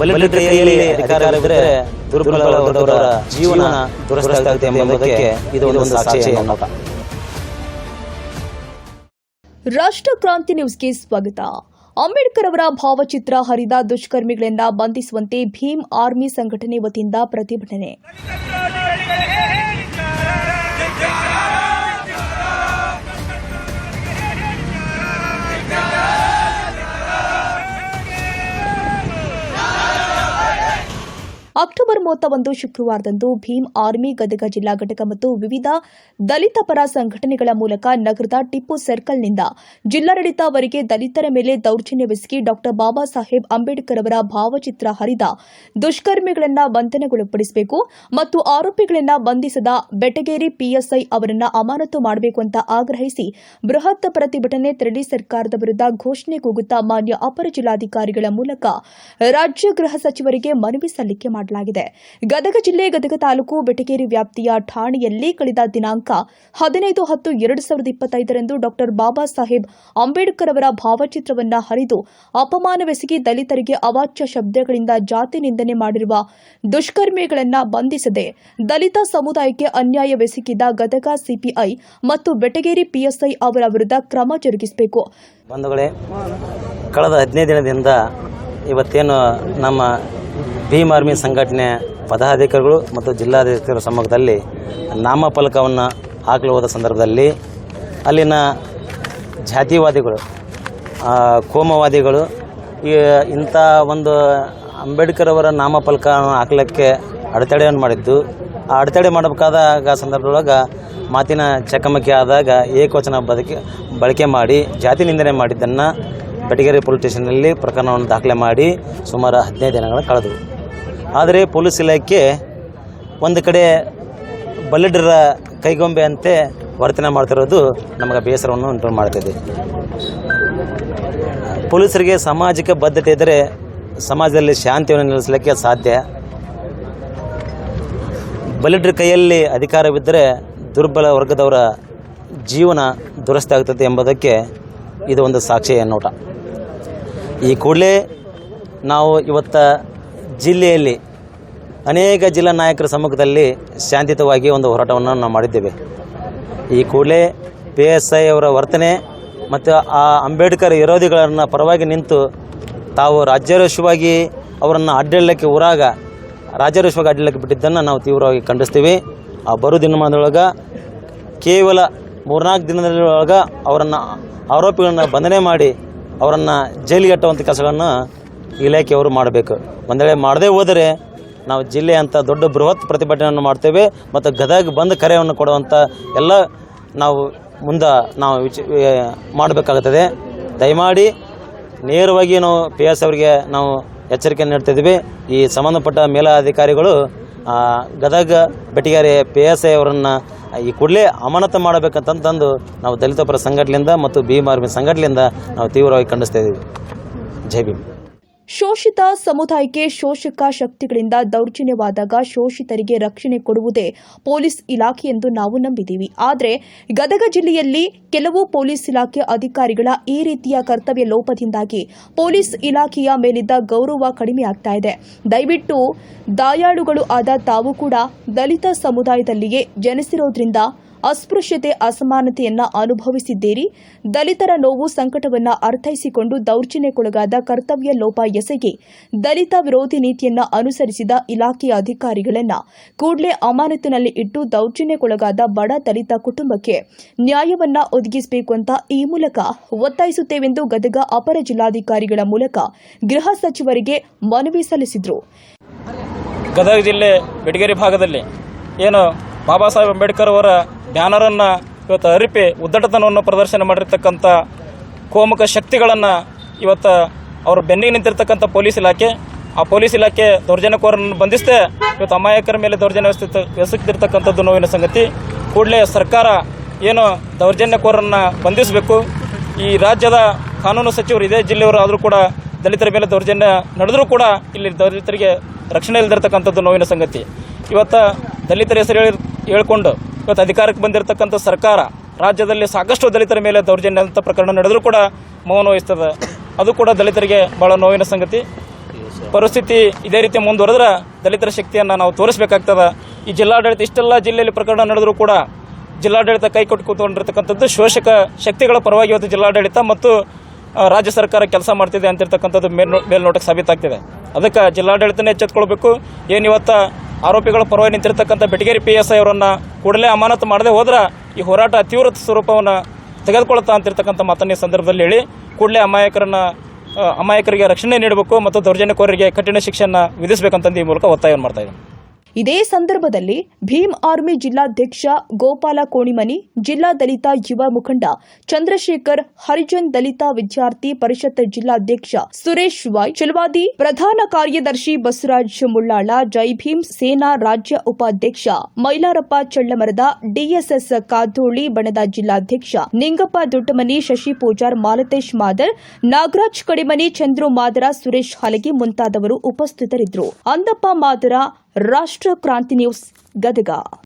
ಬಲಿಷ್ಠತೆಯಲ್ಲಿ ಅಧಿಕಾರವಿದ್ದರೆ ದುರ್ಬಲ ವರ್ಗದವರ ಜೀವನ ದುರಸ್ತಾಗುತ್ತೆ ಎಂಬುದಕ್ಕೆ ಇದು ಒಂದು ಸಾಕ್ಷಿ ಅನ್ನೋಟ ರಾಷ್ಟ್ರ ಕ್ರಾಂತಿ ನ್ಯೂಸ್ಗೆ ಸ್ವಾಗತ. ಅಂಬೇಡ್ಕರ್ ಅವರ ಭಾವಚಿತ್ರ ಹರಿದ ದುಷ್ಕರ್ಮಿಗಳಿಂದ ಬಂಧಿಸುವಂತೆ ಭೀಮ್ ಆರ್ಮಿ ಸಂಘಟನೆ ವತಿಯಿಂದ ಪ್ರತಿಭಟನೆ. ಅಕ್ಟೋಬರ್ ಮೂವತ್ತೊಂದು ಶುಕ್ರವಾರದಂದು ಭೀಮ್ ಆರ್ಮಿ ಗದಗ ಜಿಲ್ಲಾ ಘಟಕ ಮತ್ತು ವಿವಿಧ ದಲಿತ ಪರ ಸಂಘಟನೆಗಳ ಮೂಲಕ ನಗರದ ಟಿಪ್ಪು ಸರ್ಕಲ್ನಿಂದ ಜಿಲ್ಲಾಡಳಿತವರೆಗೆ ದಲಿತರ ಮೇಲೆ ದೌರ್ಜನ್ಯವೆಸಗಿ ಡಾಕ್ಟರ್ ಬಾಬಾ ಸಾಹೇಬ್ ಅಂಬೇಡ್ಕರ್ ಅವರ ಭಾವಚಿತ್ರ ಹರಿದ ದುಷ್ಕರ್ಮಿಗಳನ್ನು ಬಂಧನಗೊಳಪಡಿಸಬೇಕು ಮತ್ತು ಆರೋಪಿಗಳನ್ನು ಬಂಧಿಸದ ಬೆಟಗೇರಿ ಪಿಎಸ್ಐ ಅವರನ್ನು ಅಮಾನತು ಮಾಡಬೇಕು ಅಂತ ಆಗ್ರಹಿಸಿ ಬೃಹತ್ ಪ್ರತಿಭಟನೆ ತೆರಳಿ ಸರ್ಕಾರದ ವಿರುದ್ಧ ಘೋಷಣೆ ಕೂಗುತ್ತಾ ಮಾನ್ಯ ಅಪರ ಜಿಲ್ಲಾಧಿಕಾರಿಗಳ ಮೂಲಕ ರಾಜ್ಯ ಗೃಹ ಸಚಿವರಿಗೆ ಮನವಿ ಸಲ್ಲಿಕೆ ಮಾಡಲಾಗಿದೆ. ಗದಗ ಜಿಲ್ಲೆ ಗದಗ ತಾಲೂಕು ಬೆಟಗೇರಿ ವ್ಯಾಪ್ತಿಯ ಠಾಣೆಯಲ್ಲಿ ಕಳೆದ ದಿನಾಂಕ ಹದಿನೈದು ಹತ್ತು ಎರಡು ಸಾವಿರದ ಇಪ್ಪತ್ತೈದರಂದು ಡಾಕ್ಟರ್ ಬಾಬಾ ಸಾಹೇಬ್ ಅಂಬೇಡ್ಕರ್ ಅವರ ಭಾವಚಿತ್ರವನ್ನ ಹರಿದು ಅಪಮಾನವೆಸಗಿ ದಲಿತರಿಗೆ ಅವಾಚ್ಯ ಶಬ್ದಗಳಿಂದ ಜಾತಿ ನಿಂದನೆ ಮಾಡಿರುವ ದುಷ್ಕರ್ಮಿಗಳನ್ನು ಬಂಧಿಸದೆ ದಲಿತ ಸಮುದಾಯಕ್ಕೆ ಅನ್ಯಾಯವೆಸಗಿದ ಗದಗ ಸಿಪಿಐ ಮತ್ತು ಬೆಟಗೇರಿ ಪಿಎಸ್ಐ ಅವರ ವಿರುದ್ಧ ಕ್ರಮ ಜರುಗಿಸಬೇಕು. ಬಂಧುಗಳೇ, ಕಳೆದ ಹದಿನೈದು ದಿನದಿಂದ ಇವತ್ತೇನು ನಮ್ಮ ಭೀಮ್ ಆರ್ಮಿ ಸಂಘಟನೆ ಪದಾಧಿಕಾರಿಗಳು ಮತ್ತು ಜಿಲ್ಲಾಧಿಕಾರಿಗಳ ಸಮ್ಮುಖದಲ್ಲಿ ನಾಮಫಲಕವನ್ನು ಹಾಕಲು ಹೋದ ಸಂದರ್ಭದಲ್ಲಿ ಅಲ್ಲಿನ ಜಾತಿವಾದಿಗಳು ಕೋಮವಾದಿಗಳು, ಈ, ಇಂಥ ಒಂದು ಅಂಬೇಡ್ಕರ್ ಅವರ ನಾಮಫಲಕ ಹಾಕಲಿಕ್ಕೆ ಅಡೆತಡೆಯನ್ನು ಮಾಡಿದ್ದು. ಆ ಅಡೆತಡೆ ಮಾಡಬೇಕಾದಾಗ ಸಂದರ್ಭದೊಳಗೆ ಮಾತಿನ ಚಕಮಕಿ ಆದಾಗ ಏಕವಚನ ಬದುಕಿ, ಬಳಕೆ ಮಾಡಿ ಜಾತಿ ನಿಂದನೆ ಮಾಡಿದ್ದನ್ನು ಬೆಟಗೇರಿ ಪೊಲೀಸ್ ಸ್ಟೇಷನ್ನಲ್ಲಿ ಪ್ರಕರಣವನ್ನು ದಾಖಲೆ ಮಾಡಿ ಸುಮಾರು ಹದಿನೈದು ದಿನಗಳ ಕಳೆದವು ಆದರೆ ಪೊಲೀಸ್ ಇಲಾಖೆ ಒಂದು ಕಡೆ ಬಲ್ಲಿಡರ ಕೈಗೊಂಬೆ ಅಂತೆ ವರ್ತನೆ ಮಾಡ್ತಿರೋದು ನಮಗೆ ಬೇಸರವನ್ನು ಉಂಟು ಮಾಡ್ತಿದೆ. ಪೊಲೀಸರಿಗೆ ಸಾಮಾಜಿಕ ಬದ್ಧತೆ ಇದ್ದರೆ ಸಮಾಜದಲ್ಲಿ ಶಾಂತಿಯನ್ನು ನೆಲೆಸಲಿಕ್ಕೆ ಸಾಧ್ಯ. ಬಲಿಡ್ರ ಕೈಯಲ್ಲಿ ಅಧಿಕಾರವಿದ್ದರೆ ದುರ್ಬಲ ವರ್ಗದವರ ಜೀವನ ದುರಸ್ತಿ ಆಗ್ತದೆ ಎಂಬುದಕ್ಕೆ ಇದು ಒಂದು ಸಾಕ್ಷಿಯ ಎನ್ನೋಟ ಈ ಕೂಡಲೇ ನಾವು ಇವತ್ತ ಜಿಲ್ಲೆಯಲ್ಲಿ ಅನೇಕ ಜಿಲ್ಲಾ ನಾಯಕರ ಸಮ್ಮುಖದಲ್ಲಿ ಶಾಂತಿಯುತವಾಗಿ ಒಂದು ಹೋರಾಟವನ್ನು ನಾವು ಮಾಡಿದ್ದೇವೆ. ಈ ಕೂಡಲೇ ಪಿ ಎಸ್ ಐ ಅವರ ವರ್ತನೆ ಮತ್ತು ಆ ಅಂಬೇಡ್ಕರ್ ವಿರೋಧಿಗಳನ್ನು ಪರವಾಗಿ ನಿಂತು ತಾವು ರಾಜ್ಯಾರೋಷವಾಗಿ ಅವರನ್ನು ಅಡ್ಡಾಡಲಿಕ್ಕೆ ಊರಾಗ ರಾಜ್ಯಾರೋಷವಾಗಿ ಅಡ್ಡಲಿಕ್ಕೆ ಬಿಟ್ಟಿದ್ದನ್ನು ನಾವು ತೀವ್ರವಾಗಿ ಖಂಡಿಸ್ತೀವಿ. ಆ ಬರು ದಿನಮಾನದೊಳಗೆ ಕೇವಲ ಮೂರ್ನಾಲ್ಕು ದಿನದೊಳಗೆ ಅವರನ್ನು ಆರೋಪಿಗಳನ್ನು ಬಂಧನೆ ಮಾಡಿ ಅವರನ್ನು ಜೈಲಿಗೆ ಅಟ್ಟುವಂಥ ಕೆಲಸಗಳನ್ನು ಇಲಾಖೆಯವರು ಮಾಡಬೇಕು. ಒಂದು ವೇಳೆ ಮಾಡದೇ ಹೋದರೆ ನಾವು ಜಿಲ್ಲೆ ಅಂತ ದೊಡ್ಡ ಬೃಹತ್ ಪ್ರತಿಭಟನೆಯನ್ನು ಮಾಡ್ತೇವೆ ಮತ್ತು ಗದಗ ಬಂದ್ ಕರೆಯನ್ನು ಕೊಡುವಂಥ ಎಲ್ಲ ನಾವು ಮುಂದೆ ನಾವು ವಿಚ ಮಾಡಬೇಕಾಗುತ್ತದೆ. ದಯಮಾಡಿ ನೇರವಾಗಿ ನಾವು ಪಿ ಎಸ್ ಅವರಿಗೆ ನಾವು ಎಚ್ಚರಿಕೆ ನೀಡ್ತಿದ್ದೀವಿ. ಈ ಸಂಬಂಧಪಟ್ಟ ಮೇಲಾಧಿಕಾರಿಗಳು Gadag Betageri P S I ಅವರನ್ನು ಈ ಕೂಡಲೇ ಅಮಾನತು ಮಾಡಬೇಕಂತಂದು ನಾವು ದಲಿತ ಪರ ಸಂಘಟನೆಯಿಂದ ಮತ್ತು ಭೀಮ್ ಆರ್ಮಿ ಸಂಘಟನೆಯಿಂದ ನಾವು ತೀವ್ರವಾಗಿ ಖಂಡಿಸ್ತಾ ಇದ್ದೀವಿ. ಜೈ ಭೀಮ್. ಶೋಷಿತ ಸಮುದಾಯಕ್ಕೆ ಶೋಷಕ ಶಕ್ತಿಗಳಿಂದ ದೌರ್ಜನ್ಯವಾದಾಗ ಶೋಷಿತರಿಗೆ ರಕ್ಷಣೆ ಕೊಡುವುದೇ ಪೊಲೀಸ್ ಇಲಾಖೆ ಎಂದು ನಾವು ನಂಬಿದ್ದೀವಿ. ಆದರೆ ಗದಗ ಜಿಲ್ಲೆಯಲ್ಲಿ ಕೆಲವು ಪೊಲೀಸ್ ಇಲಾಖೆ ಅಧಿಕಾರಿಗಳ ಈ ರೀತಿಯ ಕರ್ತವ್ಯ ಲೋಪದಿಂದಾಗಿ ಪೊಲೀಸ್ ಇಲಾಖೆಯ ಮೇಲಿದ್ದ ಗೌರವ ಕಡಿಮೆಯಾಗ್ತಾ ಇದೆ. ದಯವಿಟ್ಟು ದಾಯಾಳುಗಳು ಆದ ತಾವು ಕೂಡ ದಲಿತ ಸಮುದಾಯದಲ್ಲಿಯೇ ಜನಿಸಿರೋದ್ರಿಂದ ಅಸ್ಪೃಶ್ಯತೆ, ಅಸಮಾನತೆಯನ್ನ ಅನುಭವಿಸಿದ್ದೀರಿ. ದಲಿತರ ನೋವು ಸಂಕಟವನ್ನ ಅರ್ಥೈಸಿಕೊಂಡು ದೌರ್ಜನ್ಯಕ್ಕೊಳಗಾದ ಕರ್ತವ್ಯ ಲೋಪ ಎಸಗಿ ದಲಿತ ವಿರೋಧಿ ನೀತಿಯನ್ನ ಅನುಸರಿಸಿದ ಇಲಾಖೆಯ ಅಧಿಕಾರಿಗಳನ್ನ ಕೂಡಲೇ ಅಮಾನತಿನಲ್ಲಿ ಇಟ್ಟು ದೌರ್ಜನ್ಯಕ್ಕೊಳಗಾದ ಬಡ ದಲಿತ ಕುಟುಂಬಕ್ಕೆ ನ್ಯಾಯವನ್ನ ಒದಗಿಸಬೇಕು ಅಂತ ಈ ಮೂಲಕ ಒತ್ತಾಯಿಸುತ್ತೇವೆಂದು ಗದಗ ಅಪರ ಜಿಲ್ಲಾಧಿಕಾರಿಗಳ ಮೂಲಕ ಗೃಹ ಸಚಿವರಿಗೆ ಮನವಿ ಸಲ್ಲಿಸಿದರು. ಗದಗ ಜಿಲ್ಲೆ ಬೆಟಗೇರಿ ಭಾಗದಲ್ಲಿ ಏನು ಬಾಬಾ ಸಾಹೇಬ್ ಅಂಬೇಡ್ಕರ್ ಅವರ ಬ್ಯಾನರನ್ನು ಇವತ್ತು ಅರಿಪಿ ಉದ್ದಟತನವನ್ನು ಪ್ರದರ್ಶನ ಮಾಡಿರ್ತಕ್ಕಂಥ ಕೋಮುಖ ಶಕ್ತಿಗಳನ್ನು ಇವತ್ತು ಅವರು ಬೆನ್ನಿಗೆ ನಿಂತಿರ್ತಕ್ಕಂಥ ಪೊಲೀಸ್ ಇಲಾಖೆ, ಆ ಪೊಲೀಸ್ ಇಲಾಖೆ ದೌರ್ಜನ್ಯಕೋರನ್ನು ಬಂಧಿಸದೆ ಇವತ್ತು ಅಮಾಯಕರ ಮೇಲೆ ದೌರ್ಜನ್ಯ ವ್ಯವಸ್ಥಿತ ಎಸಗ್ತಿರ್ತಕ್ಕಂಥದ್ದು ನೋವಿನ ಸಂಗತಿ. ಕೂಡಲೇ ಸರ್ಕಾರ ಏನು ದೌರ್ಜನ್ಯಕೋರನ್ನು ಬಂಧಿಸಬೇಕು. ಈ ರಾಜ್ಯದ ಕಾನೂನು ಸಚಿವರು ಇದೇ ಜಿಲ್ಲೆಯವರು ಆದರೂ ಕೂಡ ದಲಿತರ ಮೇಲೆ ದೌರ್ಜನ್ಯ ನಡೆದರೂ ಕೂಡ ಇಲ್ಲಿ ದಲಿತರಿಗೆ ರಕ್ಷಣೆ ಇಲ್ಲದಿರ್ತಕ್ಕಂಥದ್ದು ನೋವಿನ ಸಂಗತಿ. ಇವತ್ತು ದಲಿತರ ಹೆಸರು ಹೇಳಿ ಹೇಳ್ಕೊಂಡು ಇವತ್ತು ಅಧಿಕಾರಕ್ಕೆ ಬಂದಿರತಕ್ಕಂಥ ಸರ್ಕಾರ ರಾಜ್ಯದಲ್ಲಿ ಸಾಕಷ್ಟು ದಲಿತರ ಮೇಲೆ ದೌರ್ಜನ್ಯ ಅಂತ ಪ್ರಕರಣ ನಡೆದರೂ ಕೂಡ ಮೌನ ವಹಿಸ್ತದೆ. ಅದು ಕೂಡ ದಲಿತರಿಗೆ ಬಹಳ ನೋವಿನ ಸಂಗತಿ. ಪರಿಸ್ಥಿತಿ ಇದೇ ರೀತಿ ಮುಂದುವರೆದ್ರೆ ದಲಿತರ ಶಕ್ತಿಯನ್ನು ನಾವು ತೋರಿಸಬೇಕಾಗ್ತದೆ. ಈ ಜಿಲ್ಲಾಡಳಿತ ಇಷ್ಟೆಲ್ಲ ಜಿಲ್ಲೆಯಲ್ಲಿ ಪ್ರಕರಣ ನಡೆದರೂ ಕೂಡ ಜಿಲ್ಲಾಡಳಿತ ಕೈ ಕೊಟ್ಟು ಶೋಷಕ ಶಕ್ತಿಗಳ ಪರವಾಗಿ ಇವತ್ತು ಜಿಲ್ಲಾಡಳಿತ ಮತ್ತು ರಾಜ್ಯ ಸರ್ಕಾರ ಕೆಲಸ ಮಾಡ್ತಿದೆ ಅಂತಿರ್ತಕ್ಕಂಥದ್ದು ಮೇಲ್ ಮೇಲ್ನೋಟಕ್ಕೆ ಸಾಬೀತಾಗ್ತಿದೆ. ಅದಕ್ಕೆ ಜಿಲ್ಲಾಡಳಿತನೇ ಎಚ್ಚೆತ್ಕೊಳ್ಬೇಕು. ಏನು ಇವತ್ತು ಆರೋಪಿಗಳ ಪರವಾಗಿ ನಿಂತಿರ್ತಕ್ಕಂಥ ಬೆಟಗೇರಿ ಪಿ ಎಸ್ ಐ ಅವರನ್ನು ಕೂಡಲೇ ಅಮಾನತು ಮಾಡದೆ ಹೋದ್ರೆ ಈ ಹೋರಾಟ ತೀವ್ರ ಸ್ವರೂಪವನ್ನು ತೆಗೆದುಕೊಳ್ತಾ ಅಂತಿರ್ತಕ್ಕಂಥ ಮಾತನ್ನ ಸಂದರ್ಭದಲ್ಲಿ ಹೇಳಿ, ಕೂಡಲೇ ಅಮಾಯಕರನ್ನ, ಅಮಾಯಕರಿಗೆ ರಕ್ಷಣೆ ನೀಡಬೇಕು ಮತ್ತು ದೌರ್ಜನ್ಯಕೋರಿಗೆ ಕಠಿಣ ಶಿಕ್ಷೆಯನ್ನು ವಿಧಿಸಬೇಕಂತಂದು ಈ ಮೂಲಕ ಒತ್ತಾಯವನ್ನು ಮಾಡ್ತಾ ಇದ್ದೀನಿ. ಇದೇ ಸಂದರ್ಭದಲ್ಲಿ ಭೀಮ್ ಆರ್ಮಿ ಜಿಲ್ಲಾಧ್ಯಕ್ಷ ಗೋಪಾಲ ಕೋಣಿಮನಿ ಜಿಲ್ಲಾ ದಲಿತ ಯುವ ಮುಖಂಡ ಚಂದ್ರಶೇಖರ್, ಹರಿಜನ್ ದಲಿತ ವಿದ್ಯಾರ್ಥಿ ಪರಿಷತ್ ಜಿಲ್ಲಾಧ್ಯಕ್ಷ ಸುರೇಶ್ ವಾಯ್ ಚಲವಾದಿ ಪ್ರಧಾನ ಕಾರ್ಯದರ್ಶಿ ಬಸವರಾಜ್ ಮುಳ್ಳಾಳ, ಜೈ ಭೀಮ್ ಸೇನಾ ರಾಜ್ಯ ಉಪಾಧ್ಯಕ್ಷ ಮೈಲಾರಪ್ಪ ಚಳ್ಳಮರದ ಡಿಎಸ್ಎಸ್ ಕಾದೋಳಿ ಬಣದ ಜಿಲ್ಲಾಧ್ಯಕ್ಷ ನಿಂಗಪ್ಪ ದೊಡ್ಡಮನಿ, ಶಶಿ ಪೂಜಾರ್, ಮಾಲತೇಶ್ ಮಾದರ್, ನಾಗರಾಜ್ ಕಡಿಮನಿ, ಚಂದ್ರು ಮಾದರ, ಸುರೇಶ್ ಹಲಗಿ ಮುಂತಾದವರು ಉಪಸ್ಥಿತರಿದ್ದರು. ಅಂದಪ್ಪ ಮಾದರ ರಾಷ್ಟ್ರ ಕ್ರಾಂತಿ ನ್ಯೂಸ್ ಗದಗ